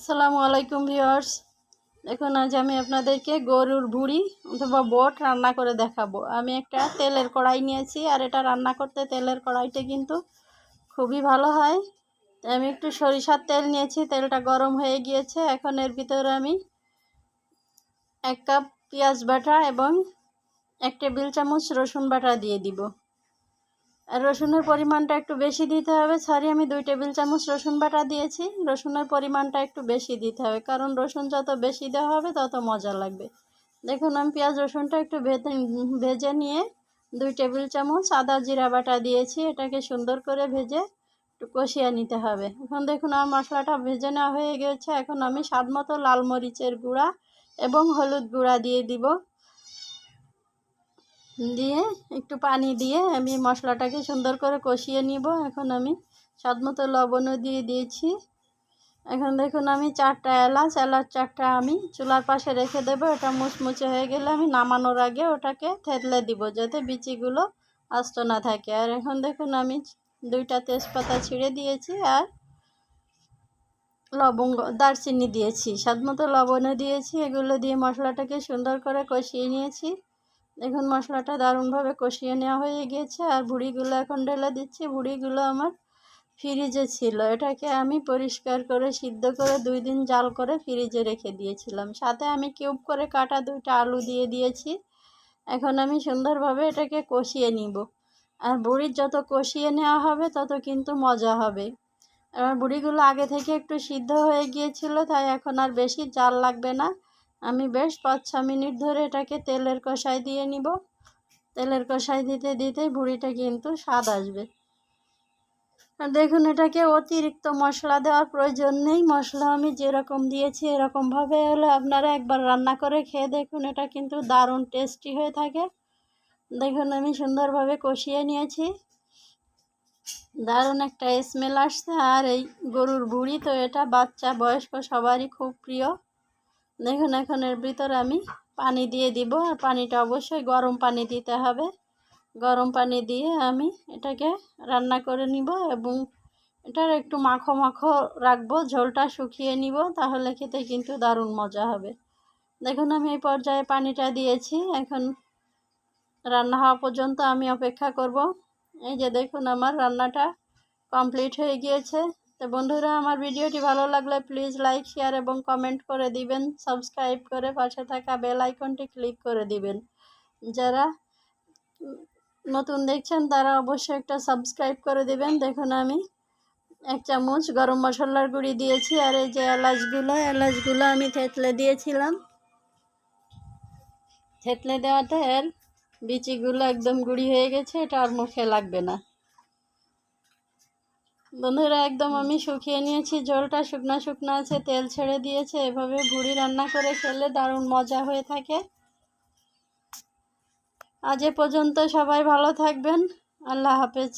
আসসালামু আলাইকুম ভিউয়ার্স। দেখুন, আজ আমি আপনাদেরকে গরুর ভুড়ি অথবা বোট রান্না করে দেখাবো। আমি একটা তেলের কড়াই নিয়েছি আর এটা রান্না করতে তেলের কড়াইটা কিন্তু খুবই ভালো হয়। আমি একটু সরিষার তেল নিয়েছি, তেলটা গরম হয়ে গিয়েছে। এখন এর ভিতরে আমি এক কাপ পেঁয়াজ বাটা এবং এক টেবিল চামচ রসুন বাটা দিয়ে দিব। রসুনের পরিমাণটা একটু বেশি দিতে হবে। সরি, আমি দুই টেবিল চামচ রসুন বাটা দিয়েছি। রসুনের পরিমাণটা একটু বেশি দিতে হবে, কারণ রসুন যত বেশি দেওয়া হবে, তত মজা লাগবে। দেখুন, আমি পেঁয়াজ রসুনটা একটু ভেজে ভেজে নিয়ে দুই টেবিল চামচ আদা জিরা বাটা দিয়েছি। এটাকে সুন্দর করে ভেজে একটু কষিয়ে নিতে হবে। এখন দেখুন, আমার মশলাটা ভেজে নেওয়া হয়ে গেছে। এখন আমি স্বাদ মতো লাল মরিচের গুঁড়া এবং হলুদ গুঁড়া দিয়ে দিব। দিয়ে একটু পানি দিয়ে আমি মশলাটাকে সুন্দর করে কষিয়ে নিব। এখন আমি স্বাদ মতো লবণও দিয়ে দিয়েছি। এখন দেখুন আমি চারটা এলাচ এলাচ চারটা আমি চুলার পাশে রেখে দেবো। এটা মুচমুচে হয়ে গেলে আমি নামানোর আগে ওটাকে থেতলে দিব যাতে বিচিগুলো আস্ত না থাকে। আর এখন দেখুন আমি দুইটা তেজপাতা ছিঁড়ে দিয়েছি আর লবঙ্গ, দারচিনি দিয়েছি। স্বাদ মতো লবণও দিয়েছি। এগুলো দিয়ে মশলাটাকে সুন্দর করে কষিয়ে নিয়েছি। দেখুন মশলাটা দারুণভাবে কষিয়ে নেওয়া হয়ে গিয়েছে, আর ভুড়িগুলো এখন ঢেলে দিচ্ছি। ভুড়িগুলো আমার ফ্রিজে ছিল। এটাকে আমি পরিষ্কার করে, সিদ্ধ করে দুই দিন জাল করে ফ্রিজে রেখে দিয়েছিলাম। সাথে আমি কিউব করে কাটা দুইটা আলু দিয়ে দিয়েছি। এখন আমি সুন্দরভাবে এটাকে কষিয়ে নিব। আর বুড়ির যত কষিয়ে নেওয়া হবে, তত কিন্তু মজা হবে। এবার বুড়িগুলো আগে থেকে একটু সিদ্ধ হয়ে গিয়েছিল, তাই এখন আর বেশি জাল লাগবে না। আমি বেশ পাঁচ ছ মিনিট ধরে এটাকে তেলের কষায় দিয়ে নিব। তেলের কষায় দিতে দিতে ভুড়িটা কিন্তু স্বাদ আসবে। দেখুন, এটাকে অতিরিক্ত মশলা দেওয়ার প্রয়োজন নেই। মশলা আমি যেরকম দিয়েছি এরকমভাবে হলে আপনারা একবার রান্না করে খেয়ে দেখুন, এটা কিন্তু দারুণ টেস্টি হয়ে থাকে। দেখুন, আমি সুন্দরভাবে কষিয়ে নিয়েছি। দারুণ একটা স্মেল আসছে। আর এই গরুর বুড়ি তো এটা বাচ্চা বয়স্ক সবারই খুব প্রিয়। দেখুন, এখন এর ভিতরে আমি পানি দিয়ে দিব। আর পানিটা অবশ্যই গরম পানি দিতে হবে। গরম পানি দিয়ে আমি এটাকে রান্না করে নিব এবং এটার একটু মাখো মাখো রাখব, ঝোলটা শুকিয়ে নিব, তাহলে খেতে কিন্তু দারুণ মজা হবে। দেখুন, আমি এই পর্যায়ে পানিটা দিয়েছি। এখন রান্না হওয়া পর্যন্ত আমি অপেক্ষা করব। এই যে দেখুন, আমার রান্নাটা কমপ্লিট হয়ে গিয়েছে। তো বন্ধুরা, আমার ভিডিওটি ভালো লাগলে প্লিজ লাইক শেয়ার এবং কমেন্ট করে দিবেন। সাবস্ক্রাইব করে পাশে থাকা বেল আইকনটি ক্লিক করে দিবেন। যারা নতুন দেখছেন, তারা অবশ্যই একটা সাবস্ক্রাইব করে দিবেন। দেখুন আমি এক চামচ গরম মশলার গুঁড়ি দিয়েছি আর এই যে এলাচগুলো এলাচগুলো আমি থেতলে দিয়েছিলাম। থেতলে দেওয়াতে এর বিচিগুলো একদম গুঁড়ি হয়ে গেছে, এটা আর মুখে লাগবে না। বন্ধুরা, একদম আমি শুকিয়ে নিয়েছি জলটা। শুকনো শুকনো আছে, তেল ছেড়ে দিয়েছে। এভাবে ভুড়ি রান্না করে খেলে দারুণ মজা হয়ে থাকে। আজ এ পর্যন্ত সবাই ভালো থাকবেন। আল্লাহ হাফেজ।